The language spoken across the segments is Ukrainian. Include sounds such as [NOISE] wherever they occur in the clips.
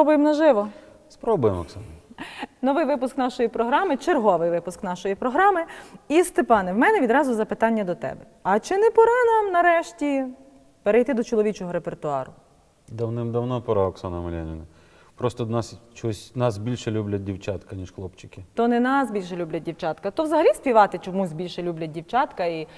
Спробуємо наживо. Спробуємо, Оксана. Новий випуск нашої програми, черговий випуск нашої програми. І Степане, в мене відразу запитання до тебе. А чи не пора нам нарешті перейти до чоловічого репертуару? Давним-давно пора, Оксана Милянівна. Просто нас чогось нас більше люблять дівчатка, ніж хлопчики. То не нас більше люблять дівчатка, то взагалі співати чомусь більше люблять дівчатка. І,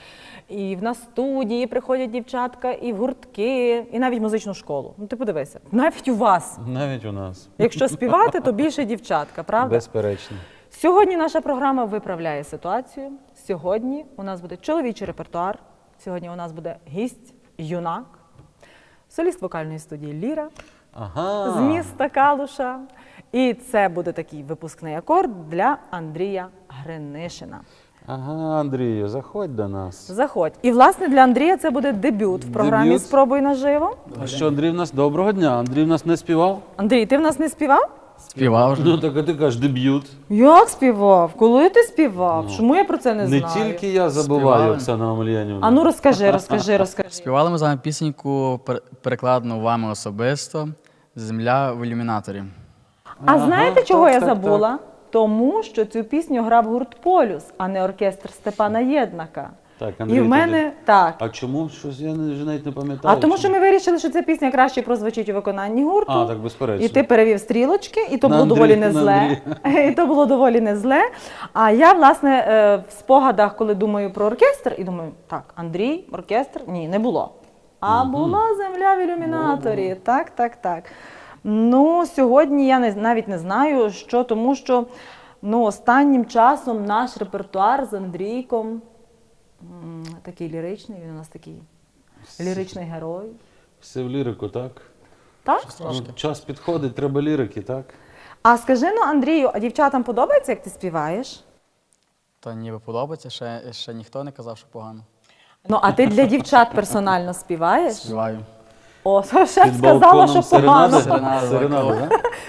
і в нас студії приходять дівчатка, і в гуртки, і навіть в музичну школу. Ну ти подивися, навіть у вас. Навіть у нас. Якщо співати, то більше дівчатка, правда? Безперечно. Сьогодні наша програма виправляє ситуацію. Сьогодні у нас буде чоловічий репертуар. Сьогодні у нас буде гість юнак, соліст вокальної студії Ліра Ага. з міста Калуша. І це буде такий випускний акорд для Андрія Гринишина. Ага, Андрію, заходь до нас. Заходь. І власне для Андрія це буде дебют в програмі Дебют. Спробуй наживо. А що, Андрій в нас доброго дня? Андрій в нас не співав? Андрій, ти в нас не співав? Співав вже. Ну так а ти кажеш дебют. Як співав? Коли ти співав? Чому я про це не Не знаю? тільки я забуваю, Співали. Оксана Омельянівна. А ну розкажи, розкажи, розкажи. Співали ми з вами пісеньку, пер- перекладену вами особисто Земля в ілюмінаторі. А Ага, знаєте, чого так, я так, забула? Тому що цю пісню грав гурт Полюс, а не оркестр Степана Єднака. Так, І в мене так. А чому? Щось я не, вже навіть не пам'ятаю. А тому, що чому. ми вирішили, що ця пісня краще прозвучить у виконанні гурту. А, так, безперечно. І ти перевів стрілочки, і то На було Андрій- доволі не на зле. [LAUGHS] І то було доволі не зле. А я, власне, е, в спогадах, коли думаю про оркестр, і думаю, так, Андрій, оркестр, ні, не було. А була земля в ілюмінаторі. Так, так, так. Ну, сьогодні я не, навіть не знаю, що, тому що ну, останнім часом наш репертуар з Андрійком м, такий ліричний, він у нас такий ліричний герой. Все в лірику, так? Так? Ну, час підходить, треба лірики, так? А скажи ну, Андрію, а дівчатам подобається, як ти співаєш? То ніби подобається, ще, ще ніхто не казав, що погано. Ну, а ти для дівчат персонально співаєш? Співаю. О, [LAUGHS] шеф сказала, що погано.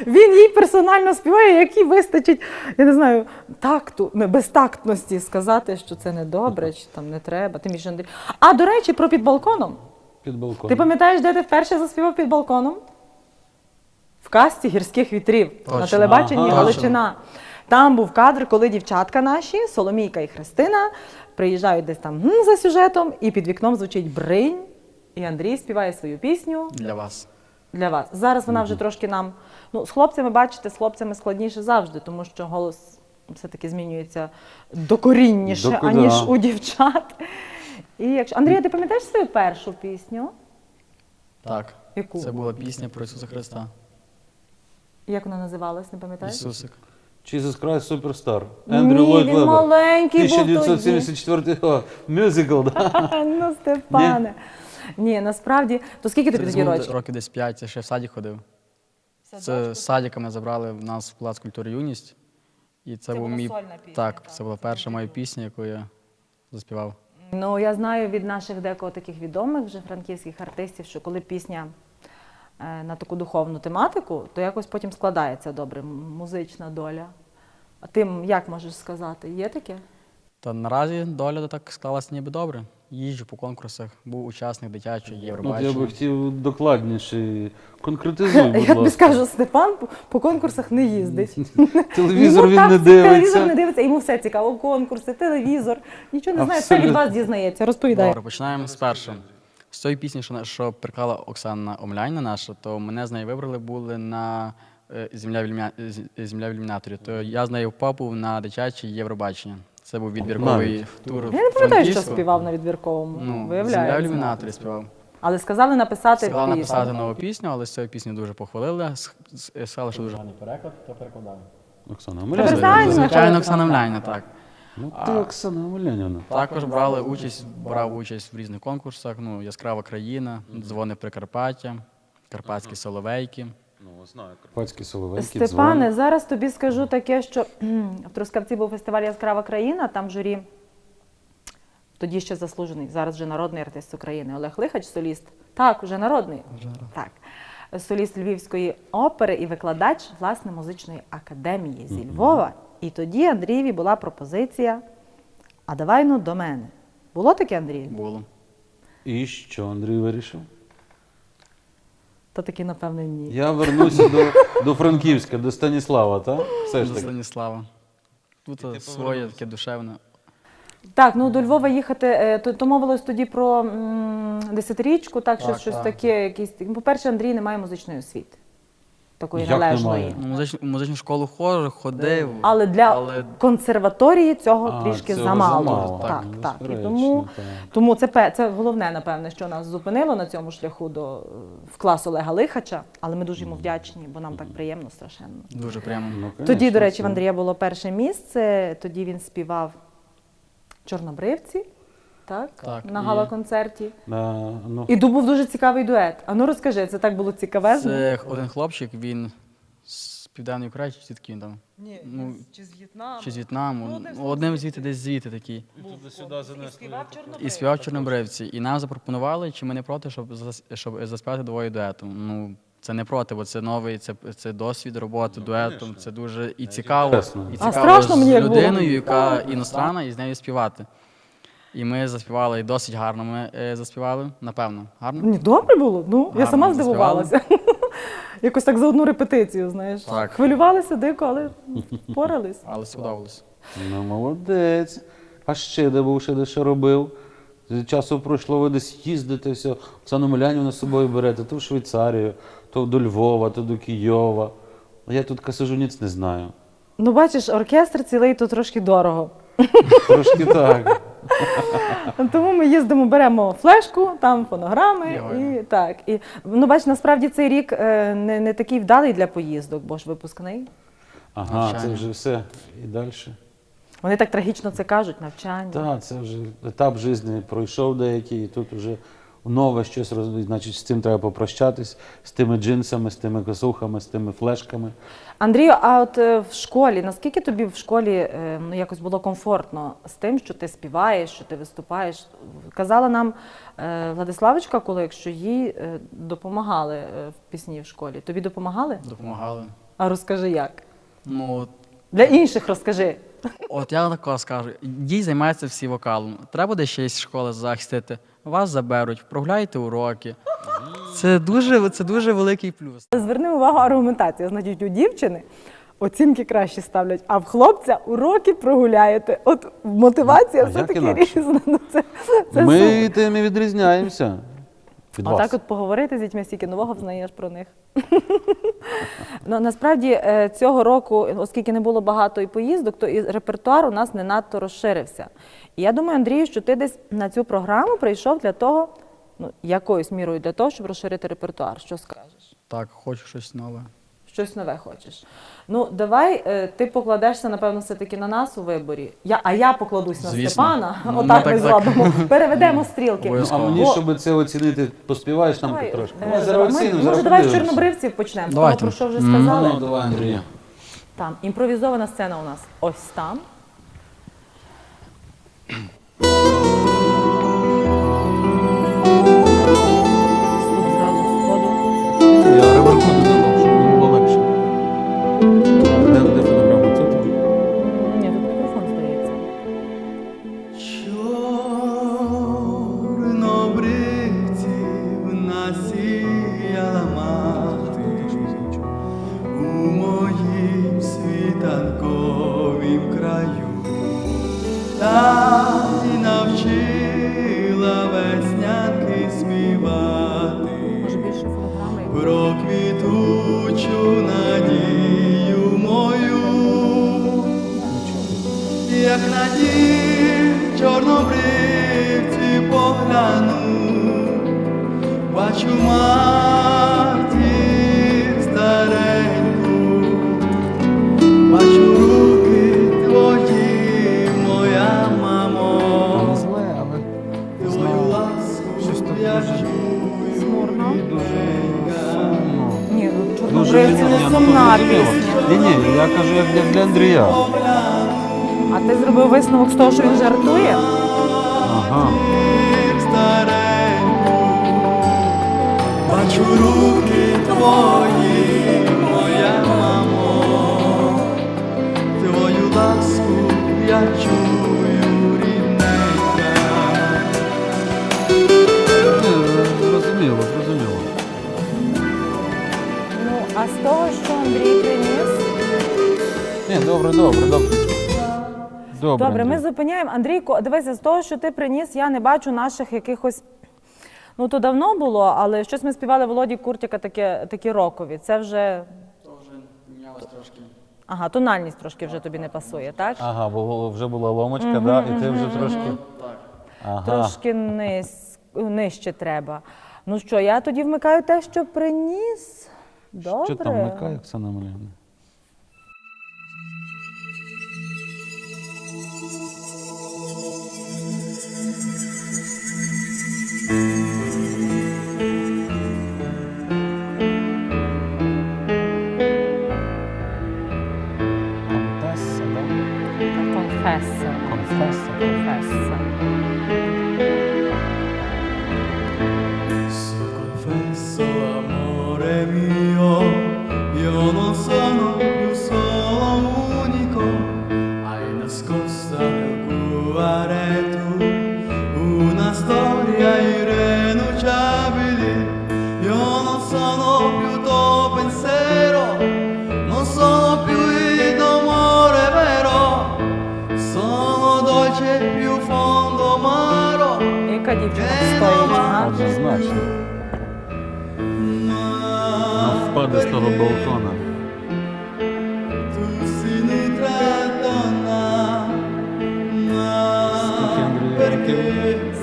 Він їй персонально співає, якій вистачить, я не знаю, такту, не, безтактності сказати, що це не добре, чи там не треба. Тим більше Андрій. А до речі, про під балконом. Під балконом. Ти пам'ятаєш, де ти вперше заспівав під балконом? В касті гірських вітрів на Точно. телебаченні Ага. Галичина. Там був кадр, коли дівчатка наші, Соломійка і Христина, приїжджають десь там м, за сюжетом, і під вікном звучить бринь, і Андрій співає свою пісню Для вас. для вас. Зараз вона вже трошки нам. Ну, з хлопцями, бачите, з хлопцями складніше завжди, тому що голос все-таки змінюється докорінніше, Доко- аніж да. у дівчат. І якщо... Андрія, ти пам'ятаєш свою першу пісню? Так. Яку? Це була пісня про Ісуса Христа. Як вона називалась, не пам'ятаєш? Ісусик. Jesus Christ Superstar. Ендрю Ллойд він Вебер. маленький був тоді. 1974 го мюзикл, да? [LAUGHS] ну, Степане. Ні, насправді, то скільки тобі тоді років? років десь 5, я ще в саді ходив. Це з садиками забрали в нас в Палац культури юність. І це, Це був була мій. сольна пісня, так, так, це була перша моя пісня, яку я заспівав. Ну, я знаю від наших декого таких відомих вже франківських артистів, що коли пісня на таку духовну тематику, то якось потім складається добре музична доля. А ти як можеш сказати? Є таке? Та наразі доля так склалася ніби добре. Їжджу по конкурсах, був учасник дитячого От Євробачення. я би хотів докладніше. Конкретизуй, [LAUGHS] будь Я ласка. скажу, Степан по, конкурсах не їздить. [LAUGHS] Телевізор він не ці- Телевізор не дивиться. дивиться, йому все цікаво. Конкурси, телевізор. Нічого не знає, все від вас дізнається. Розповідай. Добре, починаємо з першого. З тої пісні, що, що приклала Оксана Омляйна наша, то мене з нею вибрали були на е, земля в, ілюміна... земля в ілюмінаторі. То я з нею попав на дитяче Євробачення. Це був відбірковий Навіть. тур. Я не пам'ятаю, що співав на відбірковому. Ну, земля в ілюмінаторі співав. Але сказали написати Сказала пісню. написати нову пісню, але з цієї пісні дуже похвалили. Сказали, що дуже гарний переклад, то перекладали. Оксана перестань, Звичайно, Оксана Омляйна, так. Ну ти Оксана Омельянівна. Також брали участь, брав участь в різних конкурсах. Ну, Яскрава країна, дзвони Прикарпаття, Карпатські соловейки. Ну, знаю, Карпатські соловейки, Степане, дзвони. зараз тобі скажу таке, що [CLEARS THROAT] в Трускавці був фестиваль Яскрава країна, там журі тоді ще заслужений, зараз вже народний артист України. Олег Лихач, соліст. Так, вже народний. Так. Соліст Львівської опери і викладач власне музичної академії зі Львова. І тоді Андрієві була пропозиція: а давай ну до мене. Було таке, Андрій? Було. І що Андрій вирішив? То таки, напевне, ні. Я вернуся до, до Франківська, до Станіслава, так? Все ж До таки. Станіслава. Тут своє таке душевне. Так, ну до Львова їхати, е, то, то мовилось тоді про м, десятирічку, так, щось, Так, щось так. таке, якісь. По-перше, Андрій не має музичної освіти. Такої Як належної. немає? Ну, музичну, музичну школу хор, ходив. Але для Але- консерваторії цього А, трішки цього замало. замало. Так, Ну, так. І безперечно, тому, так. тому це, пе- це головне, напевне, що нас зупинило на цьому шляху до в клас Олега Лихача, але ми дуже йому вдячні, бо нам так приємно страшенно. Дуже приємно. Ну, Тоді, конечно, до речі, це- в Андрія було перше місце. Тоді він співав Чорнобривці, так, Так, на і- гала-концерті. Да, ну, І був дуже цікавий дует. А ну розкажи, це так було цікавезно. Це один хлопчик, він з Південної Кореї, чи звідки він там? Ні, Ну, чи з В'єтнаму. Чи з В'єтнаму. Ну, одним Ну, одним звідти, десь звідти такий. І співав Чорнобривці. І співав Чорнобривці. І нам запропонували, чи ми не проти, щоб, зас- щоб заспівати двоє дуетом. Ну, це не проти, бо це новий, це, це досвід роботи дуетом. Це дуже і цікаво. І А цікаво страшно з мені, як було? людиною, яка іностранна, і з нею співати. І ми заспівали і досить гарно. Ми е, заспівали, напевно. Гарно? Ні, добре було. Ну, я Гарно сама заспівали. здивувалася. [LAUGHS] Якось так за одну репетицію, знаєш. Так. Хвилювалися дико, але впорались. [LAUGHS] Але сподобалось. ну, молодець. А ще де був, ще де ще робив. З Часу пройшло, ви десь їздите, все. Оксану Милянівну з собою берете, то в Швейцарію, то до Львова, то до Києва. А я тут касажу ніц не знаю. Ну, бачиш, оркестр цілий то трошки дорого. Трошки [LAUGHS] так. [LAUGHS] Тому ми їздимо, беремо флешку, там фонограми і так. І ну, бач, насправді цей рік е, не, не такий вдалий для поїздок, бо ж випускний. Ага, це Навчання. вже все. І далі. Вони так трагічно це кажуть, навчання. Так, це вже етап життя пройшов деякий, і тут вже нове щось роз... значить, з цим треба попрощатись, з тими джинсами, з тими косухами, з тими флешками. Андрію, а от е, в школі, наскільки тобі в школі е, ну, якось було комфортно з тим, що ти співаєш, що ти виступаєш? Казала нам е, Владиславочка, коли якщо їй допомагали в пісні в школі. Тобі допомагали? Допомагали. А розкажи як? Ну, Для інших розкажи. От я такого скажу, дій займаються всі вокалом. Треба буде ще з школи захистити. Вас заберуть, прогуляйте уроки. Це дуже, це дуже великий плюс. Зверни увагу аргументація. Значить, у дівчини оцінки краще ставлять, а в хлопця уроки прогуляєте. От мотивація Ну, а як все-таки різна. Ну, це, це Ми супер. тим і відрізняємося. Від вас. Отак от поговорити з дітьми, стільки нового взнаєш про них. [LAUGHS] ну, насправді е, цього року, оскільки не було багато і поїздок, то і репертуар у нас не надто розширився. І я думаю, Андрію, що ти десь на цю програму прийшов для того, ну, якоюсь мірою для того, щоб розширити репертуар. Що скажеш? Так, хочу щось нове. Щось нове хочеш. Ну, давай е, ти покладешся, напевно, все-таки на нас у виборі. Я, а я покладусь на Звісно. Степана. Ну, Отак ми ми так- зробимо. Переведемо стрілки. Ну, а Обов'язково. мені, Бо- щоб це оцінити, поспіваєш нам Давай, тут трошки. е, Ми зараз ми- оцінимо, може, зараз давай з подивимося. чорнобривців почнемо. З того, Давайте. про що вже сказали. Ну, давай, Андрія. Там імпровізована сцена у нас ось там. Бачу матір стареньку, бачу руки твої, моя мамо, зле, але твою ласку я чую. Ні, ну Дуже чорнобривці ні, не ну, сумна пісня. Ні, ні, я кажу, як для, для Андрія. А ти зробив висновок з того, що він жартує? Ага. руки твої, моя мамо, твою ласку я чую рідненька. Ну, зрозуміло, зрозуміло. Ну, а з того, що Андрій приніс? Ні, добре, добре, добре. Добре, Добре, ми зупиняємо. Андрійко, дивися, з того, що ти приніс, я не бачу наших якихось Ну, то давно було, але щось ми співали Володі Куртяка таке, такі рокові. Це вже. То вже мінялось трошки. Ага, тональність трошки вже тобі не пасує, так? Ага, бо вже була ломочка, да, і ти вже трошки. Так. Ага. Трошки низ, нижче треба. Ну що, я тоді вмикаю те, що приніс. Добре. Що там вмикає, Оксана Малявна? festival.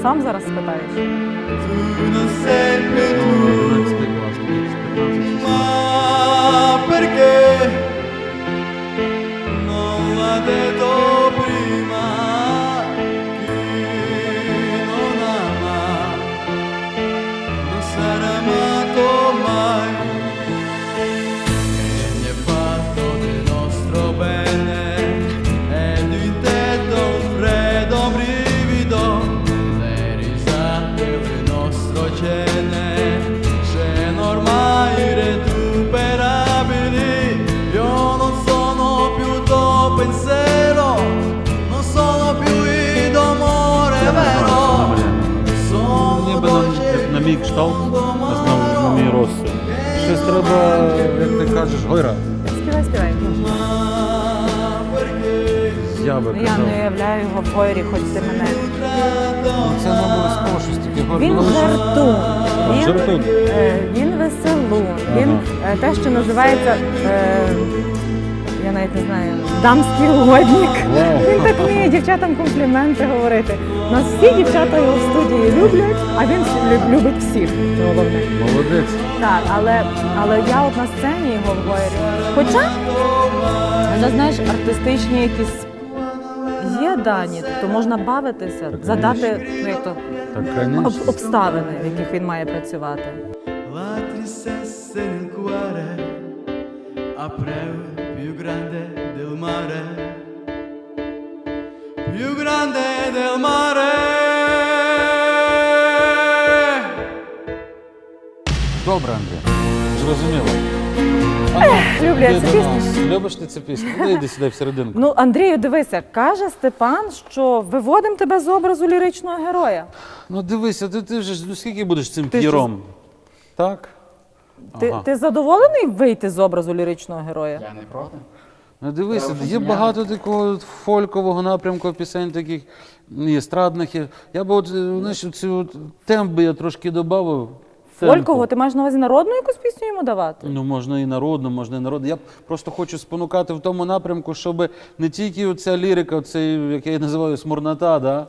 Сам зараз спитаєш? tu non sei più tu, 11 клас, 15 ma perché non la detto sono Ніби на, на мій кшталт, а знову ж на мій розсуд. Щось треба, як ти кажеш, гойра. Співай, співай. Я би Я казав. не уявляю його в гойрі, хоч ти мене. Це не обов'язково щось таке гойра. Він Ну, лише- жартун, він, Жартун. е, він веселун, він е, те, що називається, е, я навіть не знаю, дамський угодник. Вау. Він так вміє дівчатам компліменти говорити. Нас всі дівчата його в студії люблять, а він любить всіх. Це головне. Молодець. Так, але, але я от на сцені його в гойрі. Хоча, вже знаєш, артистичні якісь є дані, то можна бавитися, задати ну, як то, Так, об, обставини, в яких він має працювати. Cuore più grande del mare, più grande del mare. Добре, Андрій. Зрозуміло. Люблю я цю пісню. Любиш ти цю пісню? Ну, йди сюди всерединку. Ну, Андрію, дивися, каже Степан, що виводимо тебе з образу ліричного героя. Ну дивися, ти, ти вже ж- ну, скільки будеш цим Ти ж- п'єром? Так? Ти, Ага. ти задоволений вийти з образу ліричного героя? Я не проти. Ну дивися, є багато такого фолькового напрямку пісень, таких і естрадних. є. Я би от, е, знаєш, цю от темп би я трошки додав. Фолькового, ти маєш на увазі народну якусь пісню йому давати? Ну, можна і народну, можна і народну. Я просто хочу спонукати в тому напрямку, щоб не тільки оця лірика, оцей, як я її називаю, смурнота, да?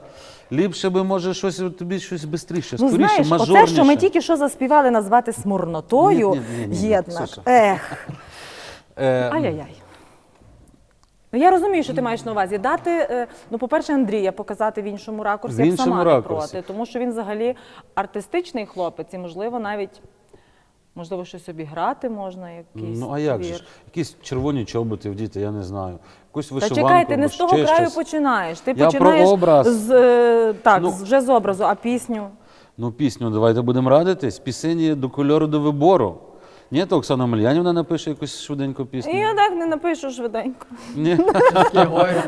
ліпше би, може, щось от тобі щось швидше, Ну скоріше, знаєш, мажорніше. оце, що ми тільки що заспівали назвати смурнотою, Ні, ні, ні, ні, ні, єднак. Ксюша. Ех, Е, ай-яй-яй. Ну, я розумію, що ти маєш на увазі. Дати, е, ну, по-перше, Андрія показати в іншому ракурсі, В як іншому сама не ракурсі. проти. Тому що він взагалі артистичний хлопець і, можливо, навіть можливо, щось обіграти можна, якийсь Ну а як же ж? Якісь червоні чоботи вдіти, я не знаю. Якусь Та вишиванку. чекай, ти не або з того ще краю щось. починаєш. Ти Я про починаєш образ. з е, так, Ну. з- вже з образу, а пісню. Ну, пісню давайте будемо радитись. Пісень є до кольору до вибору. Ні, то Оксана Мельянівна напише якусь швиденьку пісню. І я так не напишу швиденько. Ні.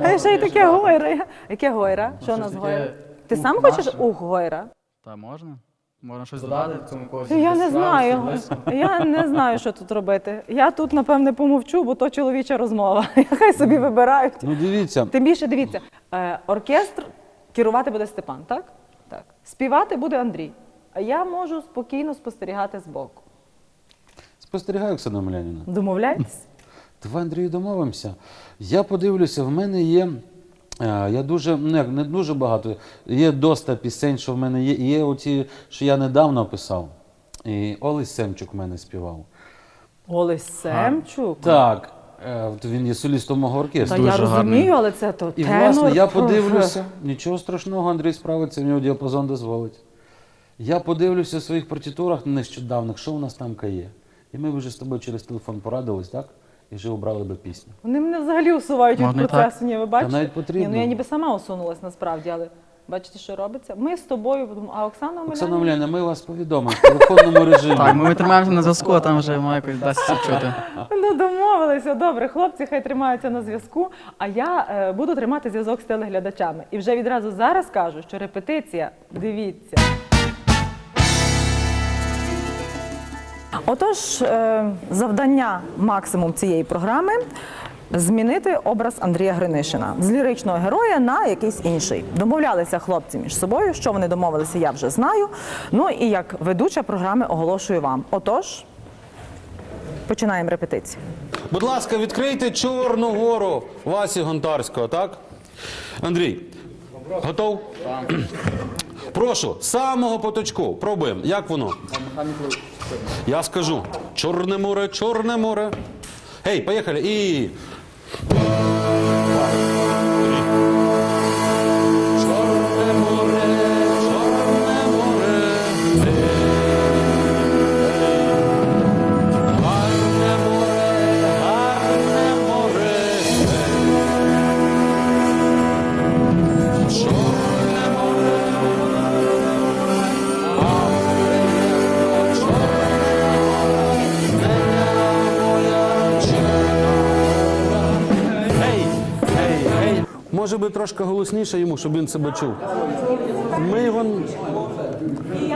А [LAUGHS] ще й таке гойра. Яке гойра? Що у нас гойра? Ти сам хочеш ух гойра? Та можна? Можна щось додати в цьому когось? Я не знаю. [LAUGHS] Я не знаю, що тут робити. Я тут, напевне, помовчу, бо то чоловіча розмова. [LAUGHS] Хай собі вибирають. Ну дивіться, Тим більше дивіться, е, оркестр керувати буде Степан, так? Так. Співати буде Андрій. А я можу спокійно спостерігати збоку. Спостерігаю, Оксана Омелянівна. Домовляєтесь? Давай, Андрію, домовимося. Я подивлюся, в мене є. е, Я дуже, ну як, не дуже багато. Є доста пісень, що в мене є. І Є оті, що я недавно писав. І Олесь Семчук в мене співав. Олесь Семчук. Так, е, от він є солістом мого Та оркестру. я дуже розумію, гарний. але це то І тенор. власне я подивлюся, нічого страшного, Андрій справиться, в нього діапазон дозволить. Я подивлюся в своїх партитурах нещодавних, що у нас там є. І ми вже з тобою через телефон порадились, так? І вже обрали би пісню. Вони мене взагалі усувають від Можна і процесу. Ні, ви бачите? навіть потрібно. Ні, ну я ніби сама усунулась насправді, але бачите, що робиться? Ми з тобою, а Оксана Оксана Омеляна? Омеляна, ми вас повідомимо в телефонному режимі. Так, ми тримаємося на зв'язку, а там вже має якось дасться чути. Ну, домовилися. Добре, хлопці хай тримаються на зв'язку. А я е, буду тримати зв'язок з телеглядачами. І вже відразу зараз кажу, що репетиція, дивіться. Отож, е, завдання максимум цієї програми змінити образ Андрія Гринишина з ліричного героя на якийсь інший. Домовлялися хлопці між собою. Що вони домовилися, я вже знаю. Ну і як ведуча програми оголошую вам. Отож, починаємо репетицію. Будь ласка, відкрийте Чорну гору Васі Гонтарського, так? Андрій, готов? Прошу, самого поточку. Пробуємо. Як воно? Я скажу. Чорне море, чорне море. Гей, поїхали. І. Може би трошки голосніше йому, щоб він себе чув. Ми його.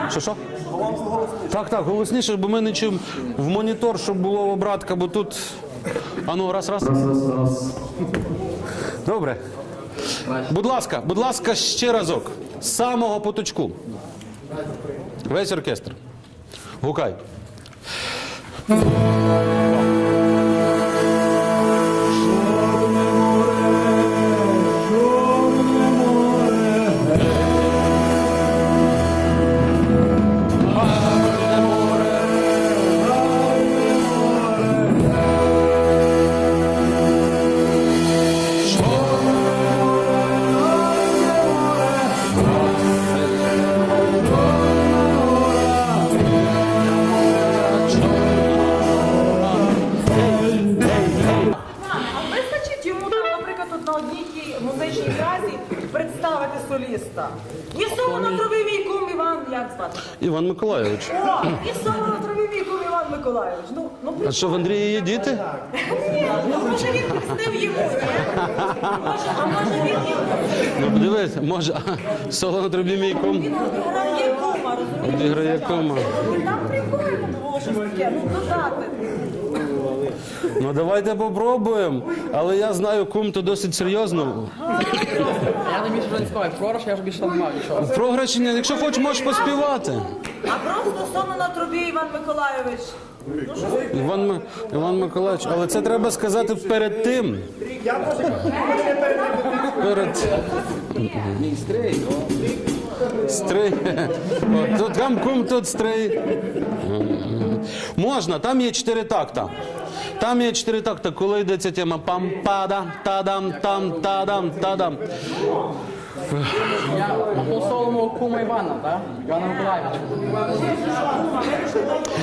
Що що? Так, так, голосніше, бо ми не чуємо в монітор, щоб було обратка, бо тут. Ану, раз, раз. Добре. Будь ласка, будь ласка, ще разок. З самого поточку. Весь оркестр. Гукай. Іван Миколайович. О, і саме на траві кум Іван Миколайович. Ну, ну, А що в Андрії є діти? ні, ну може він хрестив йому. Може, а може він і Ну подивись, може, соло на трубі мій кум грає кума, розумієш? обіграє кома. Там прикольно було щось таке, ну додати. Ну давайте попробуємо. Але я знаю, кум то досить серйозно. Я не більше вже не співаю. Програш, я вже більше не мав нічого. В програшення, якщо хочеш, можеш поспівати. А просто соно на трубі Іван Миколайович. Іван, Ми- Іван Миколаївич, але це треба сказати перед тим. Перед. Стрий. Тут там кум, тут стрий. Можна, там є чотири такта. Там є чотири такта, коли йдеться тема пам падам тадам там тадам тадам. Я по солому кума Івана, так? Івана Миколаївича.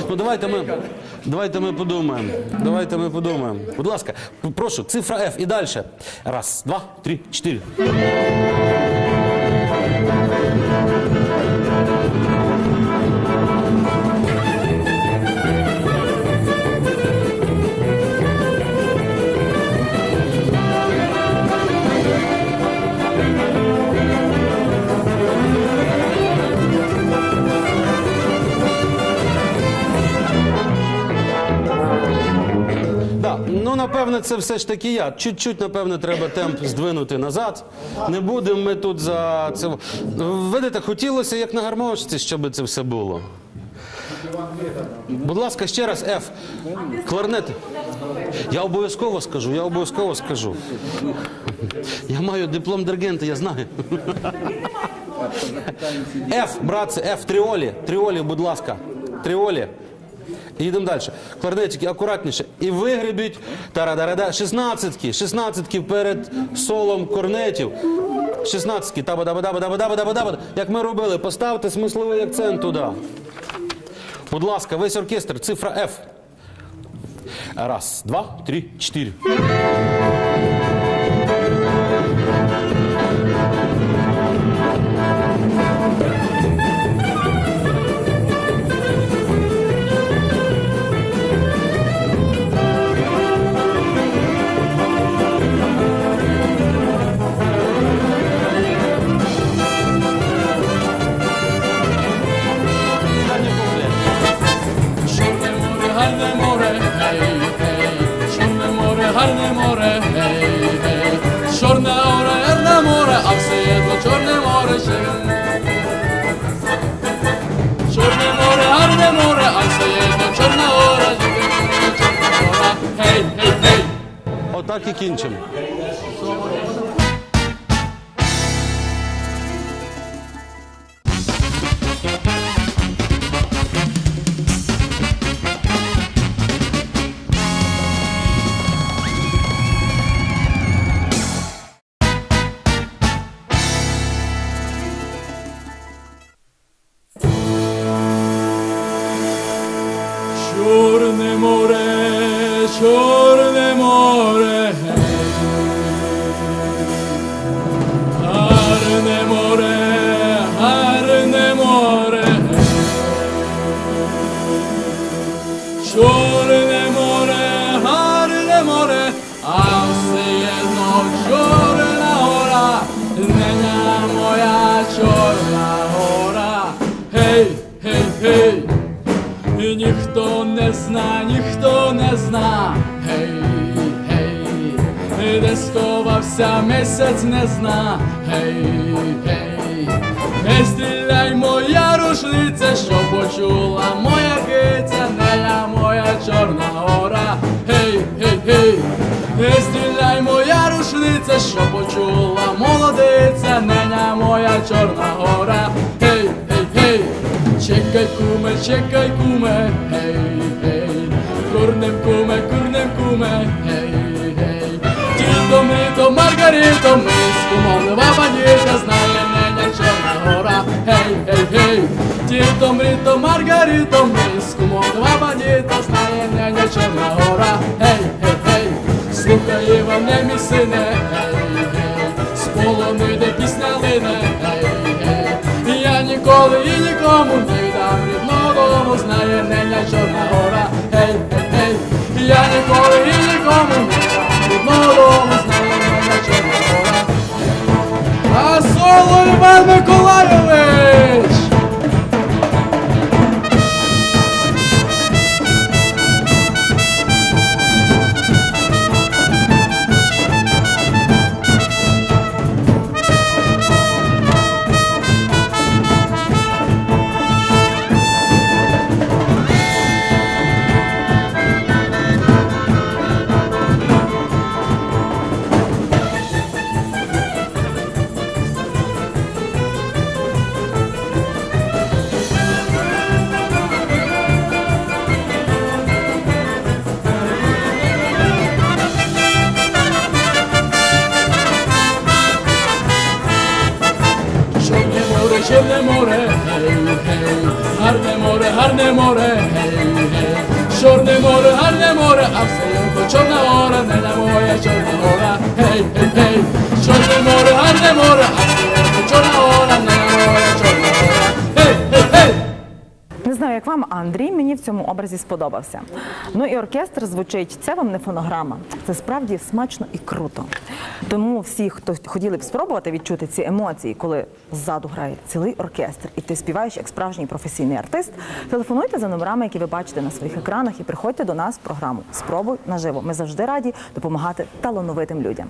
Ну давайте ми, давайте ми подумаємо. Давайте ми подумаємо. Будь ласка, прошу, цифра F і далі. Раз, два, три, чотири. Напевне, це все ж таки я. Чуть-чуть, напевне, треба темп здвинути назад. Не будемо ми тут за це. Видите, хотілося, як на гармошці, щоб це все було. Будь ласка, ще раз F. Кларнет. Я обов'язково скажу, я обов'язково скажу. Я маю диплом диригента, я знаю. F, братці, F, тріолі. Тріолі, будь ласка. Тріолі. І Їдемо далі. Кларнетики акуратніше. І вигребіть тарадарада. Шістнадцятки. Шістнадцятки перед солом корнетів. Шістнадцятки. Таба-даба-даба-даба-даба-даба-даба. Як ми робили, поставте смисловий акцент туди. Будь ласка, весь оркестр, цифра F. Раз, два, три, чотири. Гарне море, чорне море, гарне море, а все то чорне море ще. Чорне море, гарне море, а все чорне море, чорне море, гей, гей, гей. Отак і кінчимо. Сховався місяць не зна, гей, гей, не стріляй моя рушниця, що почула моя киця, не я моя чорна гора, гей, гей, гей, не стріляй моя рушниця, що почула молодиця, неня моя чорна гора, гей, гей, гей. Чекай, куме, чекай, куме, гей, гей, курнем, куме, куме, то Маргарито, ми з кумом лева бандіта, знає неня Чорна гора, гей, гей, гей. Тіто ми то Маргарито, ми з кумом знає неня Чорна гора, гей, гей, гей. Слухай, Іване, мій сине, гей, гей, з полони, де пісня лине, гей, гей. Я ніколи і нікому не віддам рідного знає неня Чорна гора, гей, гей, гей. Я ніколи і нікому не віддам рідного Іван Миколайович! Все одно чорна гора, не на моя чорна гора, гей, гей, гей, чорне море, в цьому образі сподобався. Ну і оркестр звучить, це вам не фонограма. Це справді смачно і круто. Тому всі, хто хотіли б спробувати відчути ці емоції, коли ззаду грає цілий оркестр, і ти співаєш як справжній професійний артист, телефонуйте за номерами, які ви бачите на своїх екранах, і приходьте до нас в програму. Спробуй наживо. Ми завжди раді допомагати талановитим людям.